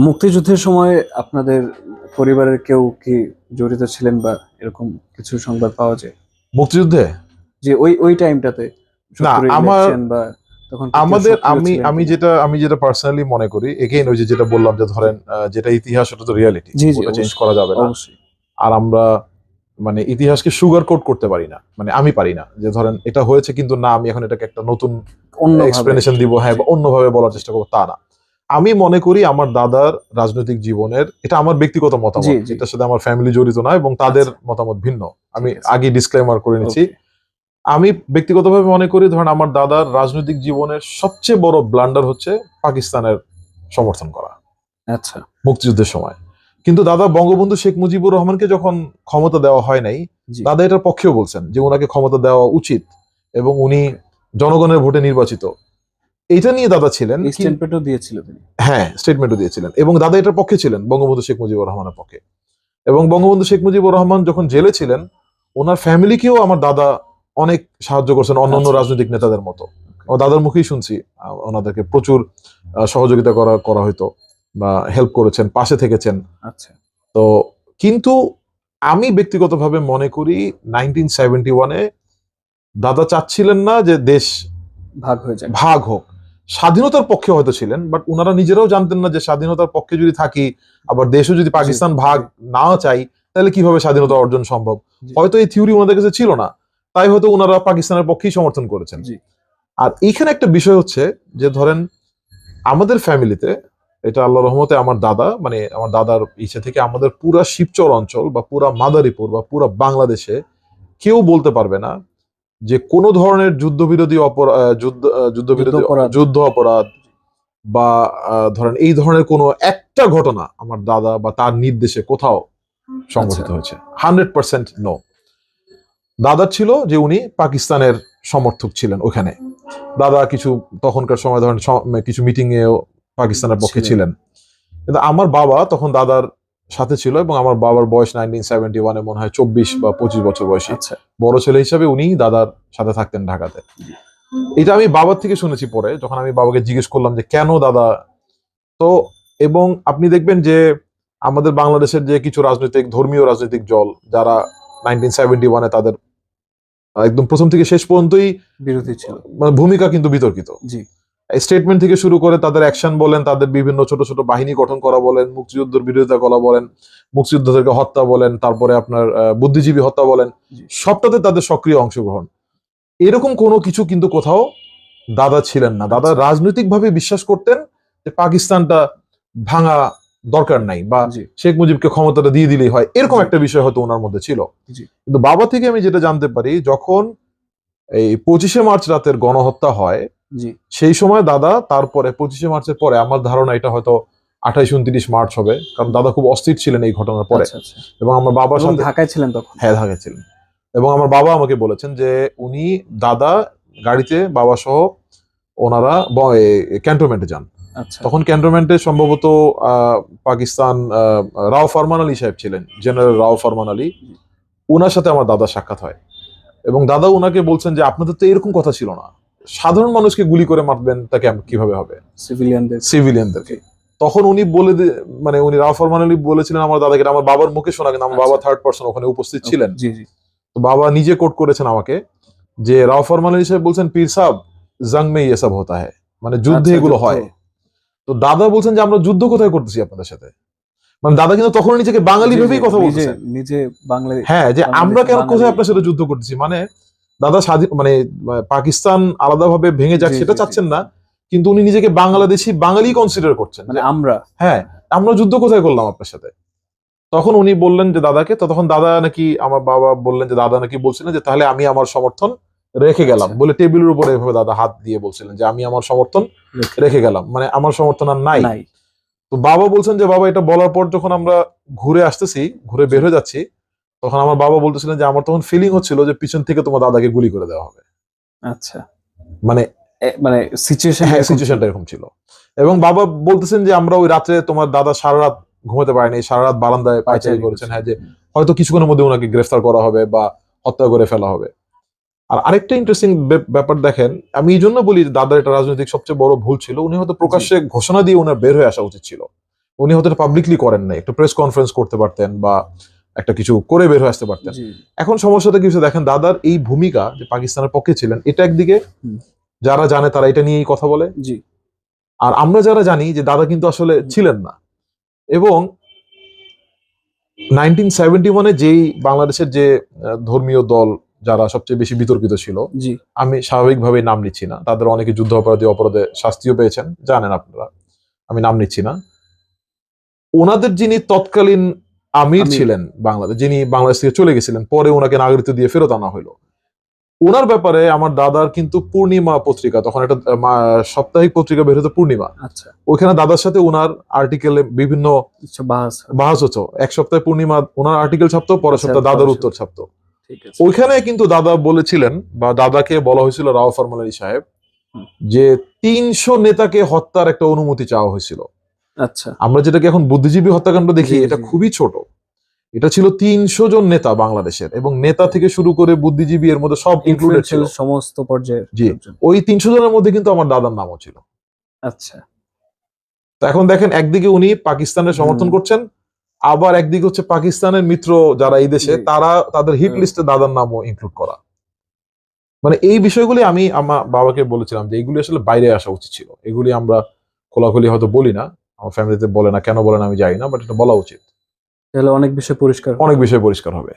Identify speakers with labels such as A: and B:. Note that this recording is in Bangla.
A: মুক্তিযুদ্ধের সময় আপনাদের পরিবারের কেউ কি জড়িত ছিলেন বা এরকম কিছু সংবাদ পাওয়া যায়?
B: মুক্তিযুদ্ধে?
A: যে ওই ওই টাইমটাতে
B: না, আমার-
A: বা তখন
B: আমাদের আমি আমি যেটা আমি যেটা পার্সোনালি মনে করি এগেইন ওই যে যেটা বললাম যে ধরেন যেটা ইতিহাস ওটা তো রিয়ালিটি ওটা চেঞ্জ করা যাবে না। আর আমরা মানে ইতিহাসকে সুগার কোট করতে পারি না মানে আমি পারি না যে ধরেন এটা হয়েছে কিন্তু না আমি এখন এটাকে একটা নতুন
A: অন্য
B: এক্সপ্লেনেশন দিব হ্যাঁ বা অন্যভাবে বলার চেষ্টা করব তা না। আমি মনে করি আমার দাদার রাজনৈতিক জীবনের এটা আমার ব্যক্তিগত মতামত। এটার সাথে আমার ফ্যামিলি জড়িত না এবং তাদের মতামত ভিন্ন। আমি আগে ডিসক্লেমার করে নিচ্ছি। আমি ব্যক্তিগতভাবে মনে করি ধরেন আমার দাদার রাজনৈতিক জীবনের সবচেয়ে বড় ব্লান্ডার হচ্ছে পাকিস্তানের সমর্থন করা।
A: আচ্ছা।
B: মুক্তিযুদ্ধের সময়। কিন্তু দাদা বঙ্গবন্ধু শেখ মুজিবুর রহমানকে যখন ক্ষমতা দেওয়া হয় নাই দাদা এটার পক্ষেও বলছেন যে ওনাকে ক্ষমতা দেওয়া উচিত এবং উনি জনগণের ভোটে নির্বাচিত। এটা নিয়ে দাদা ছিলেন
A: স্টেটমেন্টও দিয়েছিল তিনি।
B: হ্যাঁ স্টেটমেন্টও দিয়েছিলেন। এবং দাদা এটার পক্ষে ছিলেন বঙ্গবন্ধু শেখ মুজিবুর রহমানের পক্ষে। এবং বঙ্গবন্ধু শেখ মুজিবুর রহমান যখন জেলে ছিলেন ওনার ফ্যামিলিকেও আমার দাদা অনেক সাহায্য করছেন অন্যান্য
A: আচ্ছা।
B: রাজনৈতিক নেতাদের মতো। আমার দাদার মুখেই শুনছি ওনাদেরকে প্রচুর সহযোগিতা করা করা হয়তো বা হেল্প করেছেন পাশে থেকেছেন।
A: আচ্ছা।
B: তো কিন্তু আমি ব্যক্তিগতভাবে মনে করি নাইনটিন সেভেন্টি ওয়ানে দাদা চাচ্ছিলেন না যে দেশ
A: ভাগ হয়ে যায়
B: ভাগ হোক। স্বাধীনতার পক্ষে হয়তো ছিলেন বাট ওনারা নিজেরাও জানতেন না যে স্বাধীনতার পক্ষে যদি থাকি আবার দেশও যদি পাকিস্তান ভাগ না চাই তাহলে কীভাবে স্বাধীনতা অর্জন সম্ভব? হয়তো এই থিওরি ওনাদের কাছে ছিল না তাই হয়তো ওনারা পাকিস্তানের পক্ষেই সমর্থন করেছেন। আর এইখানে একটা বিষয় হচ্ছে যে ধরেন আমাদের ফ্যামিলিতে এটা আল্লাহ রহমতে আমার দাদা মানে আমার দাদার ইচ্ছে থেকে আমাদের পুরা শিবচর অঞ্চল বা পুরা মাদারীপুর বা পুরা বাংলাদেশে কেউ বলতে পারবে না যে কোনো ধরনের যুদ্ধবিরোধী অপরাধ যুদ্ধ যুদ্ধবিরোধী। যুদ্ধ অপরাধ বা ধরেন এই ধরনের কোনো একটা ঘটনা আমার দাদা বা তার নির্দেশে কোথাও সংঘটিত
A: আচ্ছা।
B: হয়েছে হান্ড্রেড পার্সেন্ট নো দাদা ছিল যে উনি পাকিস্তানের সমর্থক ছিলেন ওখানে দাদা কিছু তখনকার সময় ধরেন কিছু মিটিং এও পাকিস্তানের পক্ষে।
A: ছিলেন
B: কিন্তু আমার বাবা তখন দাদার সাথে ছিল এবং আমার বাবার বয়স নাইনটিন সেভেন্টি ওয়ানে মনে হয় চব্বিশ বা পঁচিশ বছর বয়সী।
A: আচ্ছা।
B: বড় ছেলে হিসাবে উনি দাদার সাথে থাকতেন ঢাকাতে। এটা আমি বাবার থেকে শুনেছি পরে যখন আমি বাবাকে জিজ্ঞেস করলাম যে কেন দাদা? তো এবং আপনি দেখবেন যে আমাদের বাংলাদেশের যে কিছু রাজনৈতিক ধর্মীয় রাজনৈতিক দল যারা নাইনটিন সেভেন্টি ওয়ানে তাদের একদম প্রথম থেকে শেষ পর্যন্তই
A: বিরোধী ছিল।
B: মানে ভূমিকা কিন্তু বিতর্কিত।
A: জি।
B: স্টেটমেন্ট থেকে শুরু করে তাদের অ্যাকশন বলেন তাদের বিভিন্ন ছোট ছোট বাহিনী গঠন করা বলেন মুক্তিযুদ্ধের বিরোধিতা করা বলেন মুক্তিযোদ্ধাদেরকে হত্যা বলেন তারপরে আপনার বুদ্ধিজীবী হত্যা বলেন সবটাতে তাদের সক্রিয় অংশগ্রহণ। এরকম কোনো কিছু কিন্তু কোথাও দাদা ছিলেন না। দাদা
A: আচ্ছা।
B: রাজনৈতিকভাবে বিশ্বাস করতেন যে পাকিস্তানটা ভাঙা দরকার নাই বা শেখ মুজিবকে ক্ষমতাটা দিয়ে দিলেই হয়। এরকম একটা বিষয় হয়তো ওনার মধ্যে ছিল। কিন্তু বাবা থেকে আমি যেটা জানতে পারি যখন এই পঁচিশে মার্চ রাতের গণহত্যা হয়
A: জি।
B: সেই সময় দাদা তারপরে পঁচিশে মার্চের পরে আমার ধারণা এটা হয়তো আঠাইশ উনত্রিশ মার্চ হবে কারণ দাদা খুব অস্থির ছিলেন এই ঘটনার পরে।
A: আচ্ছা আচ্ছা।
B: এবং আমার
A: এবং ঢাকায় ছিলেন তখন?
B: হ্যাঁ ঢাকায় ছিলেন। এবং আমার বাবা আমাকে বলেছেন যে উনি দাদা গাড়িতে বাবা সহ ওনারা ক্যান্টনমেন্টে যান।
A: আচ্ছা।
B: তখন ক্যান্টনমেন্টে সম্ভবত আহ, পাকিস্তান রাও ফরমান আলী সাহেব ছিলেন জেনারেল রাও ফরমান আলী। ওনার সাথে আমার দাদা সাক্ষাৎ হয়। এবং দাদা ওনাকে বলছেন যে আপনাদের তো এরকম কথা ছিল না। সাধারণ মানুষকে গুলি করে মারবেন তাকে কীভাবে হবে?
A: সিভিলিয়ানদের
B: সিভিলিয়ানদেরকে তখন উনি বলে মানে উনি রাও ফরমান আলী বলেছিলেন আমার দাদাকে আমার বাবার মুখে শোনা কিন্তু আমার বাবা
A: আচ্ছা।
B: থার্ড পার্সন ওখানে উপস্থিত ছিলেন।
A: জি জি।
B: তো বাবা নিজে কোট করেছেন আমাকে যে রাও ফরমান আলী সাহেব বলছেন পীর সাহেব জং মে ইয়ে সব হতা হ্যায়। মানে যুদ্ধে
A: আচ্ছা,
B: এগুলো হয়। তো দাদা বলছেন যে আমরা যুদ্ধ কোথায় করতেছি আপনাদের সাথে? মানে দাদা কিন্তু তখন নিজেকে বাঙালি ভেবেই কথা
A: নিজে
B: বলছেন
A: নিজে বাংলা
B: হ্যাঁ যে আমরা কেন কোথায় আপনার সাথে যুদ্ধ করতেছি? মানে দাদা স্বাধীন মানে পাকিস্তান আলাদাভাবে ভেঙে যাক সেটা। চাচ্ছেন না কিন্তু উনি নিজেকে বাংলাদেশি বাঙালি কনসিডার করছেন।
A: মানে আমরা।
B: হ্যাঁ আমরা যুদ্ধ কোথায় করলাম আপনার সাথে? তখন উনি বললেন যে দাদাকে তো তখন দাদা নাকি আমার বাবা বললেন যে দাদা নাকি বলছিলেন যে তাহলে আমি আমার সমর্থন রেখে গেলাম।
A: আচ্ছা।
B: বলে টেবিলের উপরে এভাবে দাদা হাত দিয়ে বলছিলেন যে আমি আমার সমর্থন রেখে গেলাম। মানে আমার সমর্থন আর নাই। তো বাবা বলছেন যে বাবা এটা বলার পর যখন আমরা ঘুরে আসতেছি ঘুরে বের হয়ে যাচ্ছি তখন আমার বাবা বলতেছিলেন যে আমার তখন ফিলিং হচ্ছিল যে পিছন থেকে তোমার দাদাকে গুলি করে দেওয়া হবে।
A: আচ্ছা।
B: মানে
A: মানে সিচুয়েশন
B: হ্যাঁ সিচুয়েশনটা এরকম ছিল। এবং বাবা বলতেছেন যে আমরা ওই রাত্রে তোমার দাদা সারা রাত ঘুমাতে পারেনি সারা রাত বারান্দায় পায়চারি করেছেন হ্যাঁ যে হয়তো কিছুক্ষণের মধ্যে ওনাকে গ্রেফতার করা হবে বা হত্যা করে ফেলা হবে। আর আরেকটা ইন্টারেস্টিং ব্যাপার দেখেন আমি এই জন্য বলি যে দাদার এটা রাজনৈতিক সবচেয়ে বড় ভুল ছিল উনি হয়তো প্রকাশ্যে ঘোষণা দিয়ে ওনার বের হয়ে আসা উচিত ছিল। উনি হয়তো পাবলিকলি করেন নাই একটু প্রেস কনফারেন্স করতে পারতেন বা একটা কিছু করে বের হয়ে আসতে পারতেন। এখন সমস্যাটা কি হচ্ছে দেখেন দাদার এই ভূমিকা যে পাকিস্তানের পক্ষে ছিলেন এটা একদিকে যারা জানে তারা এটা নিয়েই কথা বলে।
A: জি।
B: আর আমরা যারা জানি যে দাদা কিন্তু আসলে ছিলেন না। এবং নাইনটিন সেভেন্টি ওয়ানে যেই বাংলাদেশের যে ধর্মীয় দল যারা সবচেয়ে বেশি বিতর্কিত ছিল
A: জি।
B: আমি স্বাভাবিকভাবে নাম নিচ্ছি না। তাদের অনেকে যুদ্ধ অপরাধী অপরাধে শাস্তিও পেয়েছেন। জানেন আপনারা আমি নাম নিচ্ছি না। ওনাদের যিনি তৎকালীন আমির। ছিলেন বাংলাদেশ যিনি বাংলাদেশ থেকে চলে গেছিলেন পরে ওনাকে নাগরিকত্ব দিয়ে ফেরত আনা হলো। ওনার ব্যাপারে আমার দাদার কিন্তু পূর্ণিমা পত্রিকা তখন একটা সাপ্তাহিক পত্রিকা বের হতো পূর্ণিমা।
A: আচ্ছা।
B: ওইখানে দাদার সাথে ওনার আর্টিকেলে বিভিন্ন
A: আচ্ছা
B: বাহাস হতো। এক সপ্তাহে পূর্ণিমা ওনার আর্টিকেল ছাপতো পরের
A: আচ্ছা,
B: সপ্তাহে দাদার উত্তর ছাপতো।
A: ঠিক আছে।
B: ওইখানে কিন্তু দাদা বলেছিলেন বা দাদাকে বলা হয়েছিল রাও ফরমাল সাহেব যে তিনশো নেতাকে হত্যার একটা অনুমতি চাওয়া হয়েছিল।
A: আচ্ছা।
B: আমরা যেটাকে এখন বুদ্ধিজীবী হত্যাকাণ্ড দেখি এটা খুবই ছোট। এটা ছিল তিনশো জন নেতা বাংলাদেশের এবং নেতা থেকে শুরু করে বুদ্ধিজীবী এর মধ্যে সব ইনক্লুডেড ছিল।
A: সমস্ত পর্যায়ের
B: জি। ওই তিনশো জনের মধ্যে কিন্তু আমার দাদার নামও ছিল।
A: আচ্ছা।
B: তো এখন দেখেন একদিকে উনি পাকিস্তানের সমর্থন করছেন আবার একদিকে হচ্ছে পাকিস্তানের মিত্র যারা এই দেশে তারা তাদের হিট। লিস্টে দাদার নামও ইনক্লুড করা। মানে এই বিষয়গুলি আমি আমার বাবাকে বলেছিলাম যে এগুলি আসলে বাইরে আসা উচিত ছিল। এগুলি আমরা খোলাখুলি হয়তো বলি না। আমার ফ্যামিলিতে বলে না কেন বলে না আমি যাই না বাট এটা বলা উচিত।
A: তাহলে অনেক বিষয় পরিষ্কার
B: অনেক বিষয় পরিষ্কার হবে।